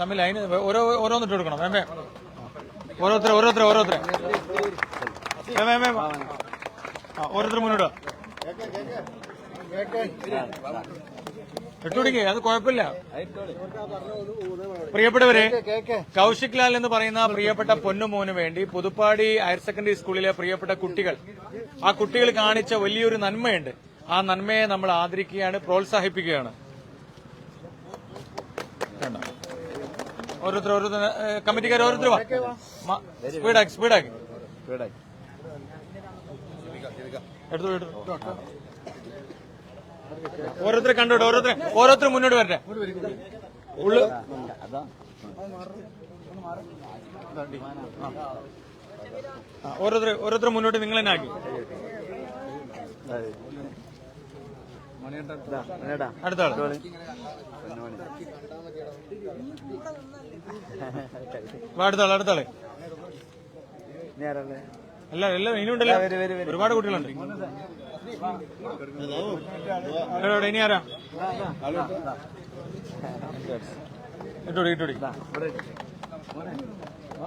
തമ്മിൽ അതിന് ഓരോ ഓരോന്നിട്ട് കൊടുക്കണം. വേമേ ഓരോരുത്തരെ ഓരോരുത്തരെ ഓരോരുത്തരെ. വേമേ ഓരോരുത്തർ മുന്നോട്ട്. ഇട്ടുപിടിക്കേ അത് കുഴപ്പമില്ല. പ്രിയപ്പെട്ടവരെ കൗശിക് ലാൽ എന്ന് പറയുന്ന പ്രിയപ്പെട്ട പൊന്നുമോന് വേണ്ടി പുതുപ്പാടി ഹയർ സെക്കൻഡറി സ്കൂളിലെ പ്രിയപ്പെട്ട കുട്ടികൾ ആ കുട്ടികൾ കാണിച്ച വലിയൊരു നന്മയുണ്ട്. ആ നന്മയെ നമ്മൾ ആദരിക്കുകയാണ് പ്രോത്സാഹിപ്പിക്കുകയാണ് കണ്ടോ? ഓരോരുത്തർ ഓരോരുത്തർ കമ്മിറ്റിക്കാർ ഓരോരുത്തർ വാ. സ്പീഡാക്കി സ്പീഡാക്കി. എടുത്തു എടുത്തു. ഓരോരുത്തരെ കണ്ടോട്ടെ ഓരോരുത്തരെ ഓരോരുത്തർ മുന്നോട്ട് വരട്ടെ. ഉള്ളു. ഓരോരുത്തർ ഓരോരുത്തർ മുന്നോട്ട് നിങ്ങൾ തന്നെ ആക്കി അടുത്ത എല്ലാം ഇനിയുണ്ടല്ലോ ഒരുപാട് കുട്ടികളുണ്ട്. ഇനി ആരാ? ഇട്ടോടി ഇട്ടോടി.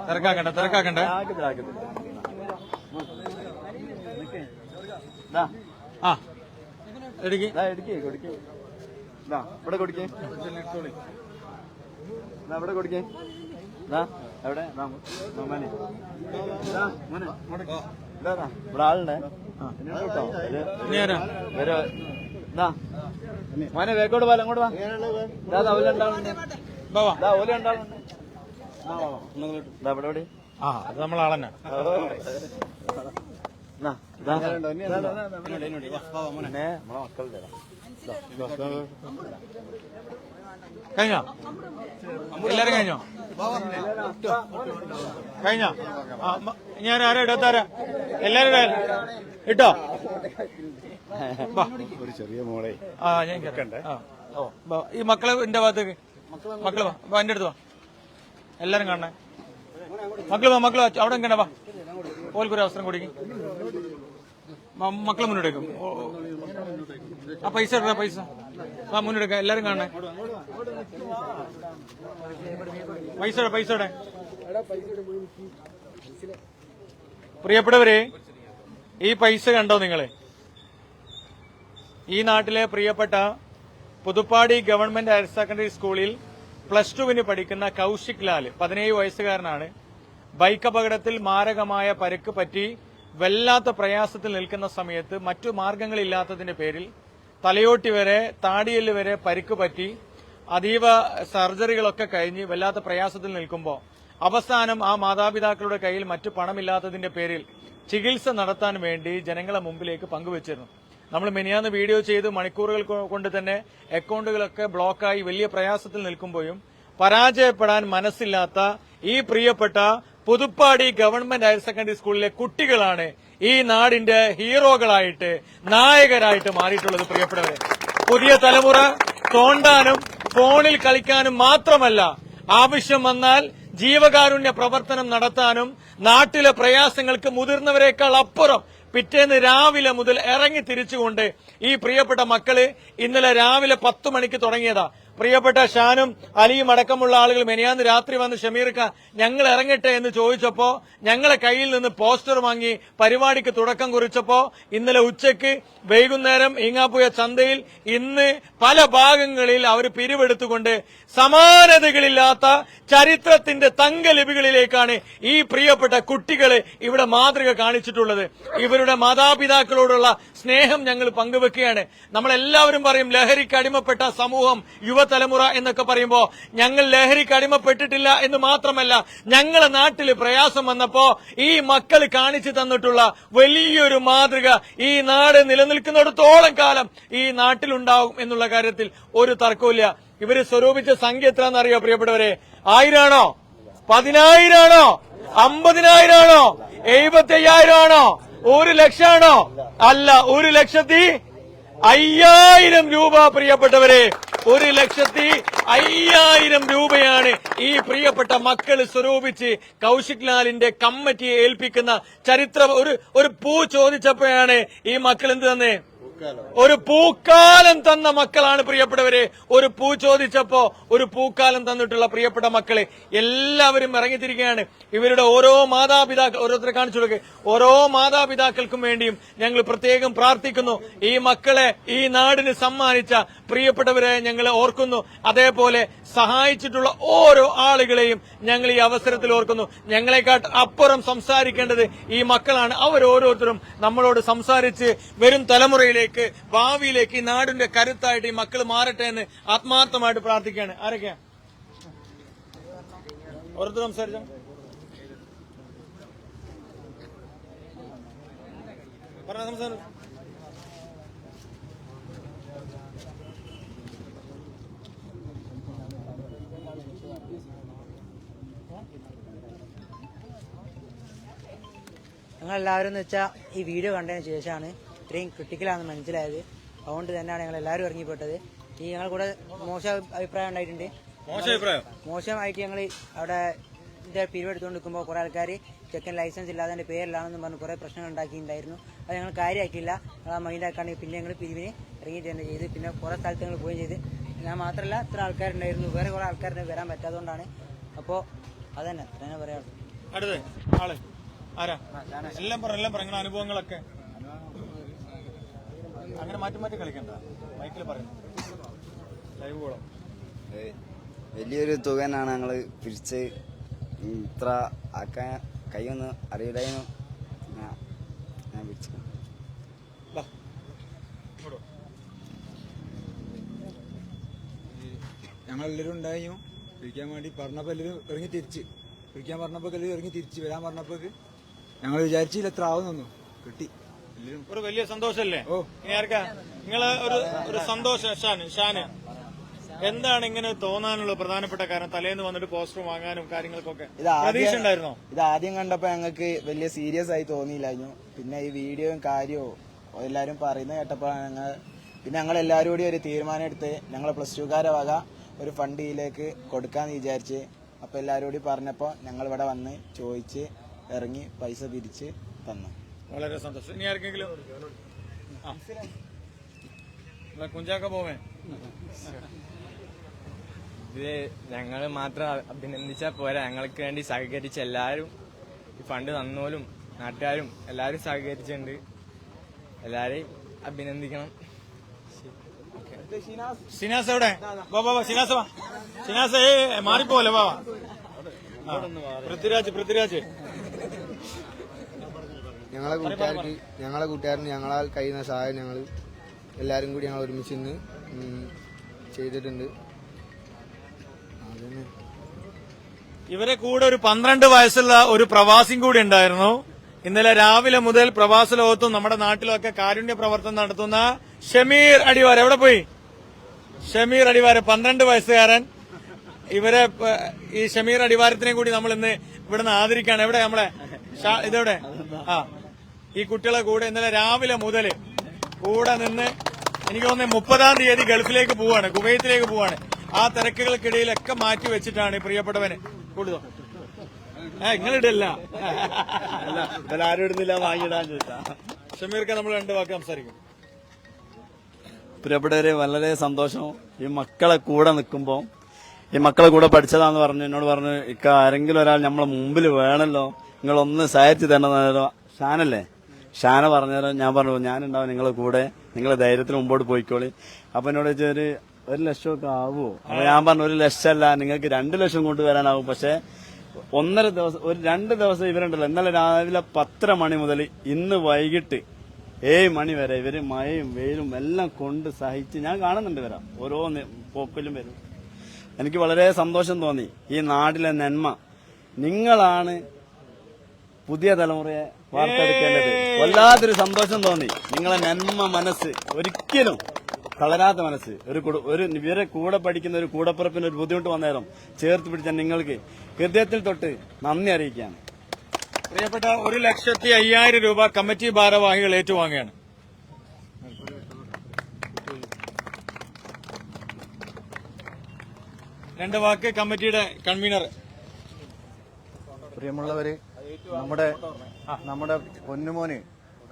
തിരക്കാക്കണ്ട തിരക്കാക്കണ്ട. ആ എടുക്കി. ഇവിടെ കൊടുക്കേ. ഇവിടെ കൊടുക്കേ? എവിടെ? മോനെ. ഇതാ, ഇവിടെ ആളുണ്ടേ. കേട്ടോ ഇത് വരോ ദാ. മോനെ വേക്കോട്ട് പോലെ അങ്ങോട്ട് വാ. ദാ ഓല ഉണ്ടാവുന്നുണ്ട്. ദാ ഓല ഉണ്ടാവുന്നുണ്ട്. ദാ ഇവിടെ ഇവിടെ. ആ അത് ദാ. പിന്നെ നമ്മളെ മക്കളുടെ കഴിഞ്ഞോ? എല്ലാരും കഴിഞ്ഞോ? കഴിഞ്ഞോ? ഞാൻ ആരാ ഇടത്താരാ എല്ലാരും ഇട്ടോ? ഒരു ചെറിയ മോളെ ആ. ഞാൻ കേൾക്കണ്ടേ. ഈ മക്കളെ എന്റെ ഭാഗത്തേക്ക്. മക്കൾ വാ എന്റെ അടുത്ത് വാ. എല്ലാരും കാണണേ. മക്കൾ വാ മക്കൾ. അവിടെ എങ്ങനെ വാ. ഓൽക്കൊരു അവസരം കൊടുക്കും. മക്കളെ മുന്നോട്ടേക്കും. ആ പൈസ ഇടാ പൈസ. ആ മുന്നോട്ടേക്കാം. എല്ലാരും കാണണേ. പൈസ പൈസയുടെ പൈസ ഇടേ. പ്രിയപ്പെട്ടവരെ ഈ പൈസ കണ്ടോ നിങ്ങളെ? ഈ നാട്ടിലെ പ്രിയപ്പെട്ട പുതുപ്പാടി ഗവൺമെന്റ് ഹയർ സെക്കൻഡറി സ്കൂളിൽ പ്ലസ് ടുവിന് പഠിക്കുന്ന കൌശിക് ലാൽ പതിനേഴ് വയസ്സുകാരനാണ് ബൈക്ക് അപകടത്തിൽ മാരകമായ പരുക്ക് പറ്റി വല്ലാത്ത പ്രയാസത്തിൽ നിൽക്കുന്ന സമയത്ത് മറ്റു മാർഗങ്ങളില്ലാത്തതിന്റെ പേരിൽ തലയോട്ടി വരെ താടിയൽ വരെ പരുക്ക് പറ്റി അതീവ സർജറികളൊക്കെ കഴിഞ്ഞ് വല്ലാത്ത പ്രയാസത്തിൽ നിൽക്കുമ്പോൾ അവസാനം ആ മാതാപിതാക്കളുടെ കയ്യിൽ മറ്റു പണമില്ലാത്തതിന്റെ പേരിൽ ചികിത്സ നടത്താൻ വേണ്ടി ജനങ്ങളെ മുമ്പിലേക്ക് പങ്കുവച്ചിരുന്നു. നമ്മൾ മിനിയാന്ന് വീഡിയോ ചെയ്ത് മണിക്കൂറുകൾ കൊണ്ട് തന്നെ അക്കൗണ്ടുകളൊക്കെ ബ്ലോക്കായി വലിയ പ്രയാസത്തിൽ നിൽക്കുമ്പോഴും പരാജയപ്പെടാൻ മനസ്സില്ലാത്ത ഈ പ്രിയപ്പെട്ട പുതുപ്പാടി ഗവൺമെന്റ് ഹയർ സെക്കൻഡറി സ്കൂളിലെ കുട്ടികളാണ് ഈ നാടിന്റെ ഹീറോകളായിട്ട് നായകരായിട്ട് മാറിയിട്ടുള്ളത് പ്രിയപ്പെട്ടവരെ. പുതിയ തലമുറ തോണ്ടാനും ഫോണിൽ കളിക്കാനും മാത്രമല്ല ആവശ്യം വന്നാൽ ജീവകാരുണ്യ പ്രവർത്തനം നടത്താനും നാട്ടിലെ പ്രയാസങ്ങൾക്ക് മുതിർന്നവരെക്കാൾ അപ്പുറം പിറ്റേന്ന് രാവിലെ മുതൽ ഇറങ്ങി തിരിച്ചുകൊണ്ട് ഈ പ്രിയപ്പെട്ട മക്കൾ ഇന്നലെ രാവിലെ പത്ത് മണിക്ക് തുടങ്ങിയതാ. പ്രിയപ്പെട്ട ഷാനും അലിയും അടക്കമുള്ള ആളുകൾ മെനിയാന്ന് രാത്രി വന്ന് ഷമീർക്ക ഞങ്ങൾ ഇറങ്ങട്ടെ എന്ന് ചോദിച്ചപ്പോൾ ഞങ്ങളെ കയ്യിൽ നിന്ന് പോസ്റ്റർ വാങ്ങി പരിപാടിക്ക് തുടക്കം കുറിച്ചപ്പോൾ ഇന്നലെ ഉച്ചയ്ക്ക് വൈകുന്നേരം ഈങ്ങാപ്പുയ ചന്തയിൽ ഇന്ന് പല ഭാഗങ്ങളിൽ അവർ പിരിവെടുത്തുകൊണ്ട് സമാനതകളില്ലാത്ത ചരിത്രത്തിന്റെ തങ്കലിപികളിലേക്കാണ് ഈ പ്രിയപ്പെട്ട കുട്ടികളെ ഇവിടെ മാതൃക കാണിച്ചിട്ടുള്ളത്. ഇവരുടെ മാതാപിതാക്കളോടുള്ള സ്നേഹം ഞങ്ങൾ പങ്കുവെക്കുകയാണ്. നമ്മളെല്ലാവരും പറയും ലഹരിക്ക് അടിമപ്പെട്ട സമൂഹം യുവതലമുറ എന്നൊക്കെ പറയുമ്പോൾ ഞങ്ങൾ ലഹരിക്ക് അടിമപ്പെട്ടിട്ടില്ല എന്ന് മാത്രമല്ല ഞങ്ങളെ നാട്ടിൽ പ്രയാസം വന്നപ്പോ ഈ മക്കൾ കാണിച്ചു തന്നിട്ടുള്ള വലിയൊരു മാതൃക ഈ നാട് നിലനിൽക്കുന്നിടത്തോളം കാലം ഈ നാട്ടിലുണ്ടാവും എന്നുള്ള കാര്യത്തിൽ ഒരു തർക്കവുമില്ല. ഇവർ സ്വരൂപിച്ച സംഖ്യ എത്രയാണെന്നറിയോ പ്രിയപ്പെട്ടവരെ? ആയിരാണോ? പതിനായിരാണോ? അമ്പതിനായിരാണോ? എഴുപത്തി അയ്യായിരം ആണോ ഒരു ലക്ഷമാണോ? അല്ല ഒരു ലക്ഷത്തി അയ്യായിരം രൂപ പ്രിയപ്പെട്ടവരെ. ഒരു ലക്ഷത്തി അയ്യായിരം രൂപയാണ് ഈ പ്രിയപ്പെട്ട മക്കൾ സ്വരൂപിച്ച് കൗശിക് ലാലിന്റെ കമ്മിറ്റിയെ ഏൽപ്പിക്കുന്ന ചരിത്രം ഒരു ഒരു പൂ ചോദിച്ചപ്പോഴാണ് ഈ മക്കൾ എന്ത് തന്നെ? ഒരു പൂക്കാലം തന്ന മക്കളാണ് പ്രിയപ്പെട്ടവരെ. ഒരു പൂ ചോദിച്ചപ്പോ ഒരു പൂക്കാലം തന്നിട്ടുള്ള പ്രിയപ്പെട്ട മക്കളെ എല്ലാവരും ഇറങ്ങിത്തിരിക്കുകയാണ്. ഇവരുടെ ഓരോ മാതാപിതാക്കൾ ഓരോരുത്തരെ കാണിച്ചു കൊടുക്കുക ഓരോ മാതാപിതാക്കൾക്കും വേണ്ടിയും ഞങ്ങൾ പ്രത്യേകം പ്രാർത്ഥിക്കുന്നു. ഈ മക്കളെ ഈ നാടിന് സമ്മാനിച്ച പ്രിയപ്പെട്ടവരെ ഞങ്ങൾ ഓർക്കുന്നു. അതേപോലെ സഹായിച്ചിട്ടുള്ള ഓരോ ആളുകളെയും ഞങ്ങൾ ഈ അവസരത്തിൽ ഓർക്കുന്നു. ഞങ്ങളെക്കാട്ട് അപ്പുറം സംസാരിക്കേണ്ടത് ഈ മക്കളാണ്. അവരോരോരുത്തരും നമ്മളോട് സംസാരിച്ച് വരും തലമുറയിലേക്ക് ഭാവിയിലേക്ക് ഈ നാടിന്റെ കരുത്തായിട്ട് ഈ മക്കൾ മാറട്ടെ എന്ന് ആത്മാർത്ഥമായിട്ട് പ്രാർത്ഥിക്കുകയാണ്. ആരൊക്കെയാ? ഓരോരുത്തർ സംസാരിച്ചോ? സംസാരം. ഞങ്ങളെല്ലാവരും എന്ന് വെച്ചാൽ ഈ വീഡിയോ കണ്ടതിന് ശേഷമാണ് ഇത്രയും ക്രിട്ടിക്കലാണെന്ന് മനസ്സിലായത്. അതുകൊണ്ട് തന്നെയാണ് ഞങ്ങൾ എല്ലാവരും ഇറങ്ങിപ്പെട്ടത് ഈ ഞങ്ങൾ കൂടെ മോശം അഭിപ്രായം ഉണ്ടായിട്ടുണ്ട്. മോശമായിട്ട് ഞങ്ങൾ അവിടെ ഇത് പിരിവ് എടുത്തുകൊണ്ട് നിൽക്കുമ്പോൾ കുറെ ആൾക്കാർ ചെക്കൻ ലൈസൻസ് ഇല്ലാതെ എന്റെ പേരിലാണെന്ന് പറഞ്ഞ് കുറേ പ്രശ്നങ്ങൾ ഉണ്ടാക്കിയിട്ടുണ്ടായിരുന്നു. അത് ഞങ്ങൾ കാര്യമാക്കിയില്ല. ഞങ്ങൾ ആ മൈൻഡാക്കാണെങ്കിൽ പിന്നെ ഞങ്ങൾ പിരിവിന് ഇറങ്ങിയിട്ട് തന്നെ ചെയ്ത്. പിന്നെ കുറേ സ്ഥലത്ത് ഞങ്ങൾ പോവുകയും ചെയ്ത്. ഞാൻ മാത്രമല്ല ഇത്ര ആൾക്കാരുണ്ടായിരുന്നു. വേറെ കുറെ ആൾക്കാരുടെ വരാൻ പറ്റാത്തതുകൊണ്ടാണ്. അപ്പോൾ അതന്നെ തന്നെ പറയാം അടുത്ത് ആൾ. ആരാ? എല്ലാം പറ എല്ലാം പറ. നിങ്ങളുടെ അനുഭവങ്ങളൊക്കെ. അങ്ങനെ മാറ്റി മാറ്റി കളിക്കണ്ട. മൈക്കിൽ പറയുന്നു ലൈവ് കോളം വലിയൊരു തുകനാണ് ഞങ്ങൾ പിരിച്ച് ഇത്ര ആക്കാൻ കൈയൊന്ന് അറിയില്ലായിരുന്നു. ഞാൻ ഞാൻ പിരിച്ചു. ഞങ്ങളെല്ലാവരും ഉണ്ടായിരുന്നു പിരിക്കാൻ വേണ്ടി പറഞ്ഞപ്പോൾ എല്ലാവരും ഇറങ്ങി തിരിച്ച്. പിരിക്കാൻ പറഞ്ഞപ്പോൾ എല്ലാവരും ഇറങ്ങി തിരിച്ച് വരാൻ പറഞ്ഞപ്പോൾ ഞങ്ങൾ വിചാരിച്ചില്ല എത്ര ആവുന്നു കിട്ടി. ഒരു വലിയ സന്തോഷല്ലേ. ഇനി ആർക്കാ? നിങ്ങൾ ഒരു ഒരു സന്തോഷം ഷാന് ഷാന്. എന്താണ് ഇങ്ങനെ തോന്നാനുള്ള പ്രധാനപ്പെട്ട കാരണം? തലേന്ന് വന്നിട്ട് പോസ്റ്റർ വാങ്ങാനും കാര്യങ്ങൾക്കൊക്കെ ഇത് ആദ്യം- പ്രതീക്ഷ ഉണ്ടായിരുന്നോ? ഇത് ആദ്യം കണ്ടപ്പോ ഞങ്ങൾക്ക് വലിയ സീരിയസ് ആയി തോന്നിയില്ലായിരുന്നു. പിന്നെ ഈ വീഡിയോയും കാര്യവും എല്ലാരും പറയുന്നത് കേട്ടപ്പോഴാണ് ഞങ്ങൾ പിന്നെ ഞങ്ങൾ എല്ലാവരും കൂടി ഒരു തീരുമാനം എടുത്ത് ഞങ്ങൾ പ്ലസ് ടുക്കാരെ വക ഒരു ഫണ്ട് ഇതിലേക്ക് കൊടുക്കാന്ന് വിചാരിച്ച് അപ്പൊ എല്ലാവരും കൂടി പറഞ്ഞപ്പോ ഞങ്ങൾ ഇവിടെ വന്ന് ചോദിച്ച് ഇറങ്ങി പൈസ തിരിച്ച് തന്നു. വളരെ സന്തോഷം. ഇനി ആർക്കെങ്കിലും കുഞ്ചാക്ക പോവേ. ഇത് ഞങ്ങൾ മാത്രം അഭിനന്ദിച്ചാൽ പോരാ. ഞങ്ങൾക്ക് വേണ്ടി സഹകരിച്ച എല്ലാവരും ഈ ഫണ്ട് തന്നോലും നാട്ടുകാരും എല്ലാവരും സഹകരിച്ചിട്ടുണ്ട്. എല്ലാരെയും അഭിനന്ദിക്കണം. സിനാസ് എവിടെ? സിനാസ് സിനാസ് മാറിപ്പോലെ. ആ, പൃഥ്വിരാജ് പൃഥ്വിരാജ്. ഞങ്ങളെ കൂട്ടുകാർക്ക് ഞങ്ങളെ കൂട്ടുകാരന് ഞങ്ങളാൽ കഴിയുന്ന സഹായം ഞങ്ങൾ എല്ലാവരും കൂടി ഞങ്ങൾ ഒരുമിച്ച് ഇന്ന് ചെയ്തിട്ടുണ്ട്. ഇവരെ കൂടെ ഒരു പന്ത്രണ്ട് വയസ്സുള്ള ഒരു പ്രവാസിയും കൂടി ഉണ്ടായിരുന്നു. ഇന്നലെ രാവിലെ മുതൽ പ്രവാസ ലോകത്തും നമ്മുടെ നാട്ടിലൊക്കെ കാരുണ്യ പ്രവർത്തനം നടത്തുന്ന ഷമീർ അടിവാര എവിടെ പോയി? ഷമീർ അടിവാര പന്ത്രണ്ട് വയസ്സുകാരൻ. ഇവരെ ഈ ഷമീർ അടിവാരത്തിനെ കൂടി നമ്മൾ ഇന്ന് ഇവിടുന്ന് ആദരിക്കാണ് എവിടെ നമ്മളെ? ഇതെവിടെ? ആ. ഈ കുട്ടികളെ കൂടെ ഇന്നലെ രാവിലെ മുതൽ കൂടെ നിന്ന് എനിക്ക് തോന്നുന്നത് മുപ്പതാം തീയതി ഗൾഫിലേക്ക് പോവാണ് കുവൈത്തിലേക്ക് പോവാണ്. ആ തിരക്കുകൾക്കിടയിലൊക്കെ മാറ്റി വെച്ചിട്ടാണ് പ്രിയപ്പെട്ടവന് കൂടുതൽ. ഏ നിങ്ങളിടല്ല. ആരും ഇടുന്നില്ല വാങ്ങിയിടാൻ ചോദിച്ചാ. ഷമീർക്ക് നമ്മൾ രണ്ട് വാക്ക് സംസാരിക്കും. പ്രിയപ്പെട്ടവരെ വളരെ സന്തോഷം. ഈ മക്കളെ കൂടെ നിൽക്കുമ്പോൾ ഈ മക്കളെ കൂടെ പഠിച്ചതാന്ന് പറഞ്ഞു എന്നോട് പറഞ്ഞു ഇക്ക ആരെങ്കിലും ഒരാൾ നമ്മളെ മുമ്പിൽ വേണമല്ലോ നിങ്ങളൊന്ന് സഹായിച്ചു തരണം ഷാനല്ലേ? ഷാന പറഞ്ഞേരം ഞാൻ പറഞ്ഞു ഞാനുണ്ടാവും നിങ്ങളെ കൂടെ. നിങ്ങളെ ധൈര്യത്തിന് മുമ്പോട്ട് പോയിക്കോളി. അപ്പൊ എന്നോട് ഒരു ഒരു ലക്ഷമൊക്കെ ആവുമോ? അപ്പൊ ഞാൻ പറഞ്ഞു ഒരു ലക്ഷമല്ല നിങ്ങൾക്ക് രണ്ട് ലക്ഷം കൊണ്ടുവരാനാവും പക്ഷെ ഒന്നര ദിവസം ഒരു രണ്ട് ദിവസം ഇവരുണ്ടല്ലോ. ഇന്നലെ രാവിലെ പത്തര മണി മുതൽ ഇന്ന് വൈകിട്ട് ഏഴ് മണി വരെ ഇവർ മഴയും വെയിലും എല്ലാം കൊണ്ട് സഹിച്ച് ഞാൻ കാണുന്നുണ്ട് വരാം ഓരോ പോക്കിലും വരും. എനിക്ക് വളരെ സന്തോഷം തോന്നി. ഈ നാട്ടിലെ നന്മ. നിങ്ങളാണ് പുതിയ തലമുറയെ വാർത്തെടുക്കേണ്ടത്. വല്ലാത്തൊരു സന്തോഷം തോന്നി. നിങ്ങളെ നന്മ മനസ്സ് ഒരിക്കലും കളരാത്ത മനസ്സ്. ഒരു കുടു- ഒരു ഇവരെ കൂടെ പഠിക്കുന്ന ഒരു കൂടപ്പുറപ്പിന് ഒരു ബുദ്ധിമുട്ട് വന്നേരം ചേർത്ത് പിടിച്ച നിങ്ങൾക്ക് ഹൃദയത്തിൽ തൊട്ട് നന്ദി അറിയിക്കുകയാണ്. പ്രിയപ്പെട്ട ഒരു ലക്ഷത്തി അയ്യായിരം രൂപ കമ്മിറ്റി ഭാരവാഹികൾ ഏറ്റുവാങ്ങുകയാണ്. രണ്ട് വാക്ക് കമ്മിറ്റിയുടെ കൺവീനർ. പ്രിയമുള്ളവര് നമ്മുടെ നമ്മുടെ പൊന്നുമോന്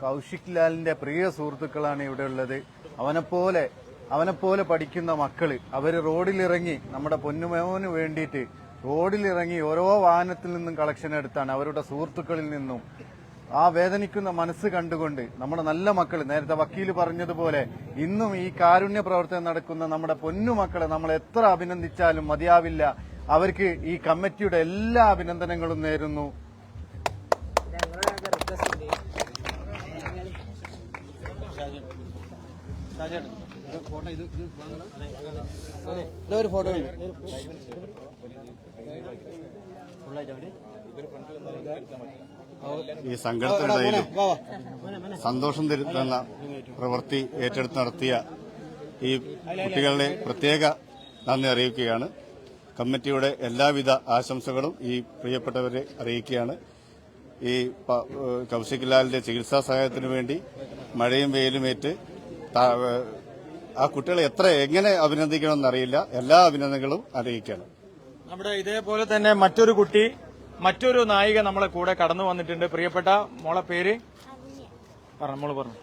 കൗശിക് ലാലിന്റെ പ്രിയ സുഹൃത്തുക്കളാണ് ഇവിടെ ഉള്ളത്. അവനെപ്പോലെ അവനെപ്പോലെ പഠിക്കുന്ന മക്കൾ അവർ റോഡിലിറങ്ങി നമ്മുടെ പൊന്നുമോന് വേണ്ടിയിട്ട് റോഡിലിറങ്ങി ഓരോ വാഹനത്തിൽ നിന്നും കളക്ഷൻ എടുത്താണ് അവരുടെ സുഹൃത്തുക്കളിൽ നിന്നും. ആ വേദനിക്കുന്ന മനസ്സ് കണ്ടുകൊണ്ട് നമ്മുടെ നല്ല മക്കൾ നേരത്തെ വക്കീൽ പറഞ്ഞതുപോലെ ഇന്നും ഈ കാരുണ്യ പ്രവർത്തനം നടക്കുന്ന നമ്മുടെ പൊന്നുമക്കളെ നമ്മൾ എത്ര അഭിനന്ദിച്ചാലും മതിയാവില്ല. അവർക്ക് ഈ കമ്മിറ്റിയുടെ എല്ലാ അഭിനന്ദനങ്ങളും നേരുന്നു. ഒരു ഫോട്ടോ ഈ സങ്കടത്തിനിടയിലും സന്തോഷം തരുന്ന പ്രവൃത്തി ഏറ്റെടുത്ത് നടത്തിയ ഈ കുട്ടികളുടെ പ്രത്യേക നന്ദി അറിയിക്കുകയാണ്. കമ്മിറ്റിയുടെ എല്ലാവിധ ആശംസകളും ഈ പ്രിയപ്പെട്ടവരെ അറിയിക്കുകയാണ്. ഈ കൌശിക്ലാലിന്റെ കൗശിക് ലാലിന്റെ ചികിത്സാ സഹായത്തിനു വേണ്ടി മഴയും വെയിലുമേറ്റ് ആ കുട്ടികളെ എത്ര എങ്ങനെ അഭിനന്ദിക്കണമെന്ന് അറിയില്ല എല്ലാ അഭിനന്ദനങ്ങളും അറിയിക്കണം. നമ്മുടെ ഇതേപോലെ തന്നെ മറ്റൊരു കുട്ടി മറ്റൊരു നായിക നമ്മളെ കൂടെ കടന്നു വന്നിട്ടുണ്ട്. പ്രിയപ്പെട്ട മോളെ പേര്? പറഞ്ഞു മോൾ പറഞ്ഞു.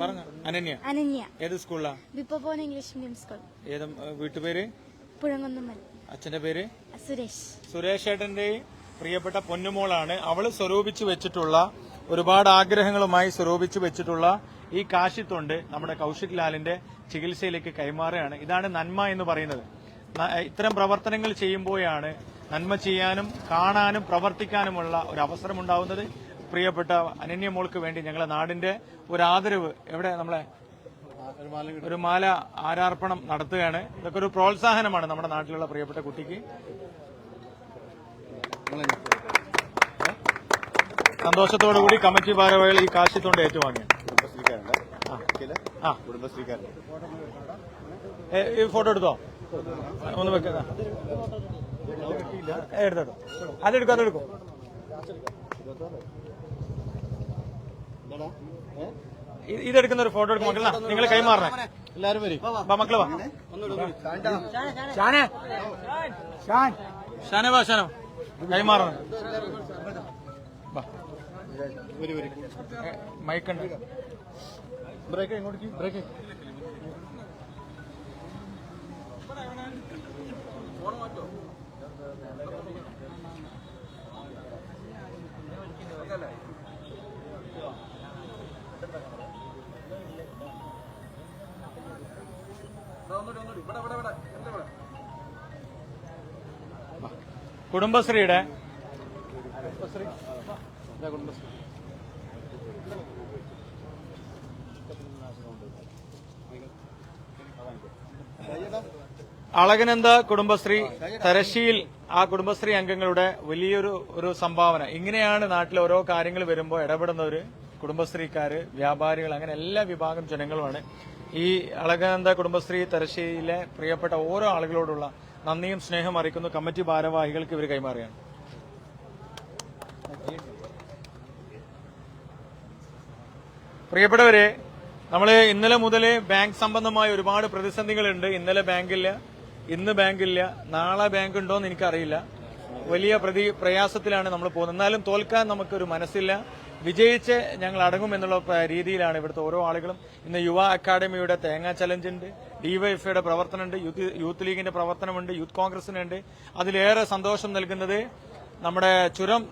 പറഞ്ഞു. അനന്യ. അനന്യ. ഏത് സ്കൂളിലാ? വിപ്പോപോൻ ഇംഗ്ലീഷ് മീഡിയം സ്കൂൾ. ഏത് വീട്ടുപേര്? പുഴങ്ങുന്നമ്മൽ അച്ഛന്റെ പേര്? സുരേഷ്. സുരേഷ് ഏട്ടന്റെ പ്രിയപ്പെട്ട പൊന്നുമോളാണ്. അവൾ സ്വരൂപിച്ചു വെച്ചിട്ടുള്ള ഒരുപാട് ആഗ്രഹങ്ങളുമായി സ്വരൂപിച്ചു വെച്ചിട്ടുള്ള ഈ കാശിത്തൊണ്ട് നമ്മുടെ കൗശിക് ലാലിന്റെ ചികിത്സയിലേക്ക് കൈമാറുകയാണ്. ഇതാണ് നന്മ എന്ന് പറയുന്നത്. ഇത്തരം പ്രവർത്തനങ്ങൾ ചെയ്യുമ്പോഴാണ് നന്മ ചെയ്യാനും കാണാനും പ്രവർത്തിക്കാനുമുള്ള ഒരു അവസരമുണ്ടാവുന്നത്. പ്രിയപ്പെട്ട അനന്യ മോൾക്ക് വേണ്ടി ഞങ്ങളെ നാടിന്റെ ഒരു ആദരവ് എവിടെ നമ്മളെ ഒരു മാല ആരാർപ്പണം നടത്തുകയാണ്. ഇതൊക്കെ ഒരു പ്രോത്സാഹനമാണ് നമ്മുടെ നാട്ടിലുള്ള പ്രിയപ്പെട്ട കുട്ടിക്ക്. സന്തോഷത്തോടു കൂടി കമ്മിറ്റി ഭാരവാഹികൾ ഈ കാശിത്തോണ്ട് ഏറ്റുവാങ്ങി. കുടുംബശ്രീക്കാരൻ ഈ ഫോട്ടോ എടുത്തോ? ഒന്ന് വെക്ക. എടുത്തോ അതെടുക്കും അതെടുക്കും ഇതെടുക്കുന്ന ഒരു ഫോട്ടോ എടുക്കും മക്കളാ. നിങ്ങൾ കൈമാറണേ. എല്ലാരും വരും. വാ മക്കൾ വാ. ഷാനെ വാ ഷാനോ കൈമാറണം. മൈക്കുണ്ട്. ബ്രേക്ക് ഇങ്ങോട്ട് ബ്രേക്ക് കുടുംബശ്രീയുടെ അളകനന്ദ കുടുംബശ്രീ തരശ്ശിയിൽ ആ കുടുംബശ്രീ അംഗങ്ങളുടെ വലിയൊരു ഒരു സംഭാവന. ഇങ്ങനെയാണ് നാട്ടിൽ ഓരോ കാര്യങ്ങൾ വരുമ്പോൾ ഇടപെടുന്നവർ കുടുംബശ്രീക്കാര് വ്യാപാരികൾ അങ്ങനെ എല്ലാ വിഭാഗം ജനങ്ങളുമാണ്. ഈ അളകനന്ദ കുടുംബശ്രീ തരശ്ശിയിലെ പ്രിയപ്പെട്ട ഓരോ ആളുകളോടുള്ള നന്ദിയും സ്നേഹം അറിയിക്കുന്നു. കമ്മിറ്റി ഭാരവാഹികൾക്ക് ഇവർ കൈമാറുകയാണ്. പ്രിയപ്പെട്ടവരെ നമ്മൾ ഇന്നലെ മുതൽ ബാങ്ക് സംബന്ധമായ ഒരുപാട് പ്രതിസന്ധികളുണ്ട്. ഇന്നലെ ബാങ്കില്ല ഇന്ന് ബാങ്കില്ല നാളെ ബാങ്ക് ഉണ്ടോ എന്ന് എനിക്കറിയില്ല. വലിയ പ്രതി പ്രയാസത്തിലാണ് നമ്മൾ പോകുന്നത്. എന്നാലും തോൽക്കാൻ നമുക്കൊരു മനസ്സില്ല. വിജയിച്ച് ഞങ്ങൾ അടങ്ങും എന്നുള്ള രീതിയിലാണ് ഇവിടുത്തെ ഓരോ ആളുകളും. ഇന്ന് യുവ അക്കാദമിയുടെ തേങ്ങാ ചലഞ്ച് ഉണ്ട്. ഡിവൈഎഫ്ഐയുടെ പ്രവർത്തനമുണ്ട് യൂത്ത് യൂത്ത് ലീഗിന്റെ പ്രവർത്തനമുണ്ട്. യൂത്ത് കോൺഗ്രസിനുണ്ട് അതിലേറെ സന്തോഷം നൽകുന്നത് നമ്മുടെ Churam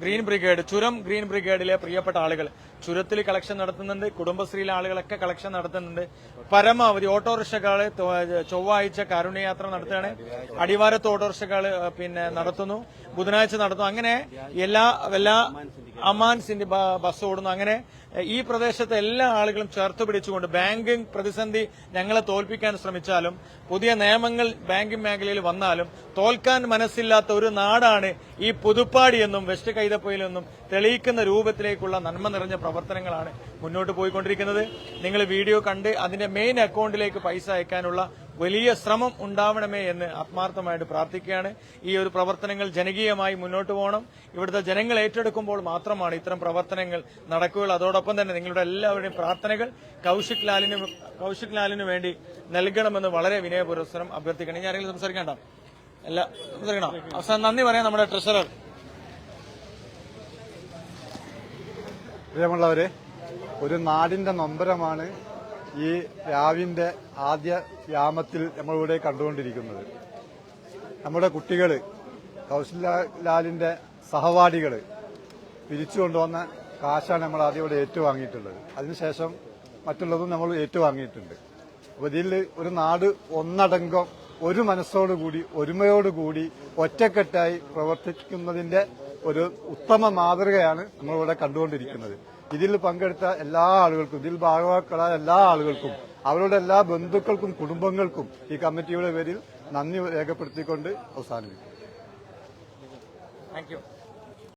green brigade Churam green ബ്രിഗേഡിലെ പ്രിയപ്പെട്ട ആളുകൾ. ചുരത്തിൽ കളക്ഷൻ നടത്തുന്നുണ്ട് കുടുംബശ്രീയിലെ ആളുകളൊക്കെ കളക്ഷൻ നടത്തുന്നുണ്ട്. പരമാവധി ഓട്ടോറിക്ഷകൾ തൊ- ചൊവ്വാഴ്ച കാരുണ്യയാത്ര നടത്തുകയാണ്. അടിവാരത്ത് ഓട്ടോറിക്ഷകൾ പിന്നെ നടത്തുന്നു ബുധനാഴ്ച നടത്തുന്നു. അങ്ങനെ എല്ലാ എല്ലാ അമാൻസിന്റെ ബസ് ഓടുന്നു. അങ്ങനെ ഈ പ്രദേശത്തെ എല്ലാ ആളുകളും ചേർത്ത് പിടിച്ചുകൊണ്ട് ബാങ്കിംഗ് പ്രതിസന്ധി ഞങ്ങളെ തോൽപ്പിക്കാൻ ശ്രമിച്ചാലും പുതിയ നിയമങ്ങൾ ബാങ്കിംഗ് മേഖലയിൽ വന്നാലും തോൽക്കാൻ മനസ്സില്ലാത്ത ഒരു നാടാണ് ഈ പുതുപ്പാടിയെന്നും വെസ്റ്റ് കൈതപ്പൊയിലെന്നും തെളിയിക്കുന്ന രൂപത്തിലേക്കുള്ള നന്മ നിറഞ്ഞ പ്രവർത്തനങ്ങളാണ് മുന്നോട്ട് പോയിക്കൊണ്ടിരിക്കുന്നത്. നിങ്ങൾ വീഡിയോ കണ്ട് അതിന്റെ മെയിൻ അക്കൗണ്ടിലേക്ക് പൈസ അയക്കാനുള്ള വലിയ ശ്രമം ഉണ്ടാവണമേ എന്ന് ആത്മാർത്ഥമായിട്ട് പ്രാർത്ഥിക്കുകയാണ്. ഈ ഒരു പ്രവർത്തനങ്ങൾ ജനകീയമായി മുന്നോട്ട് പോകണം. ഇവിടുത്തെ ജനങ്ങൾ ഏറ്റെടുക്കുമ്പോൾ മാത്രമാണ് ഇത്തരം പ്രവർത്തനങ്ങൾ നടക്കുകയുള്ളൂ. അതോടൊപ്പം തന്നെ നിങ്ങളുടെ എല്ലാവരുടെയും പ്രാർത്ഥനകൾ കൌശിക് ലാലിന് കൌശിക് ലാലിന് വേണ്ടി നൽകണമെന്ന് വളരെ വിനയപുരസ്സരം അഭ്യർത്ഥിക്കണം ഞാൻ ആരെങ്കിലും സംസാരിക്കണ്ട? അല്ല സംസാരിക്കണം? അവസാനം നന്ദി പറയാം നമ്മുടെ ട്രഷറർ. പ്രിയമുള്ളവരെ ഒരു നാടിന്റെ നൊമ്പരമാണ് ഈ രാവിന്റെ ആദ്യ യാമത്തിൽ നമ്മളിവിടെ കണ്ടുകൊണ്ടിരിക്കുന്നത്. നമ്മുടെ കുട്ടികൾ കൗശല്യലാലിന്റെ സഹപാഠികൾ പിരിച്ചു കൊണ്ടുവന്ന കാശാണ് നമ്മൾ ആദ്യം ഇവിടെ ഏറ്റുവാങ്ങിയിട്ടുള്ളത്. അതിനുശേഷം മറ്റുള്ളതും നമ്മൾ ഏറ്റുവാങ്ങിയിട്ടുണ്ട്. അപ്പോൾ ഇതിൽ ഒരു നാട് ഒന്നടങ്കം ഒരു മനസ്സോടുകൂടി ഒരുമയോടുകൂടി ഒറ്റക്കെട്ടായി പ്രവർത്തിക്കുന്നതിന്റെ ഒരു ഉത്തമ മാതൃകയാണ് നമ്മളിവിടെ കണ്ടുകൊണ്ടിരിക്കുന്നത്. ഇതിൽ പങ്കെടുത്ത എല്ലാ ആളുകൾക്കും ഇതിൽ ഭാഗവാക്കളായ എല്ലാ ആളുകൾക്കും അവരുടെ എല്ലാ ബന്ധുക്കൾക്കും കുടുംബങ്ങൾക്കും ഈ കമ്മിറ്റിയുടെ പേരിൽ നന്ദി രേഖപ്പെടുത്തിക്കൊണ്ട് അവസാനിപ്പിക്കും താങ്ക്